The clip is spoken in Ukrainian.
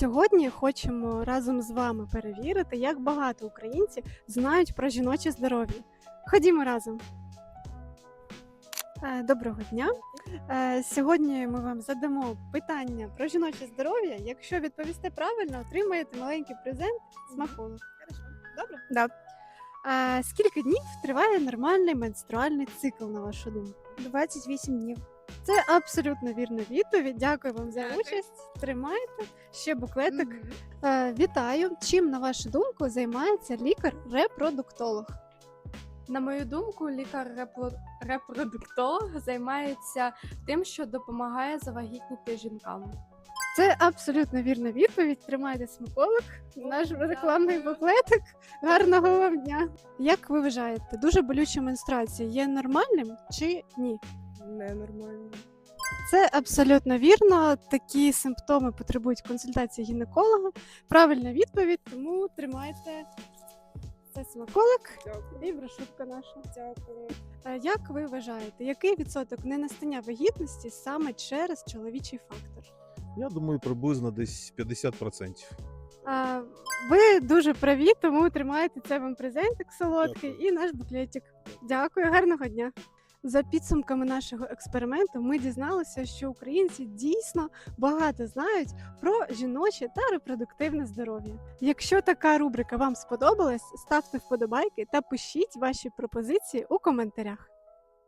Сьогодні хочемо разом з вами перевірити, як багато українців знають про жіноче здоров'я. Ходімо разом. Е, Доброго дня. Е, Сьогодні ми вам задамо питання про жіноче здоров'я. Якщо відповісте правильно, отримаєте маленький презент смаколик. Добре? Да. Е, Скільки днів триває нормальний менструальний цикл, на вашу думку? 28 днів. Це абсолютно вірна відповідь. Дякую вам за Дякую. участь. Тримайте ще буклетик. Мгм. Е, Вітаю! Чим, на вашу думку, займається лікар-репродуктолог? На мою думку, лікар-репродуктолог займається тим, що допомагає завагітніти жінкам. Це абсолютно вірна відповідь. Тримайте смаколик, наш рекламний буклетик. Гарного вам дня! Як ви вважаєте, дуже болюча менструація є нормальним чи ні? Ненормально. Це абсолютно вірно. Такі симптоми потребують консультації гінеколога. Правильна відповідь, тому тримайте це смаколик Дякую. і брошурка наша. Дякую. Е, Як ви вважаєте, який відсоток ненастання вагітності саме через чоловічий фактор? Я думаю, приблизно десь 50%. А, ви дуже праві, тому тримайте це вам презентик солодкий Дякую. і наш буклетик. Дякую, гарного дня. За підсумками нашого експерименту ми дізналися, що українці дійсно багато знають про жіноче та репродуктивне здоров'я. Якщо така рубрика вам сподобалась, ставте вподобайки та пишіть ваші пропозиції у коментарях.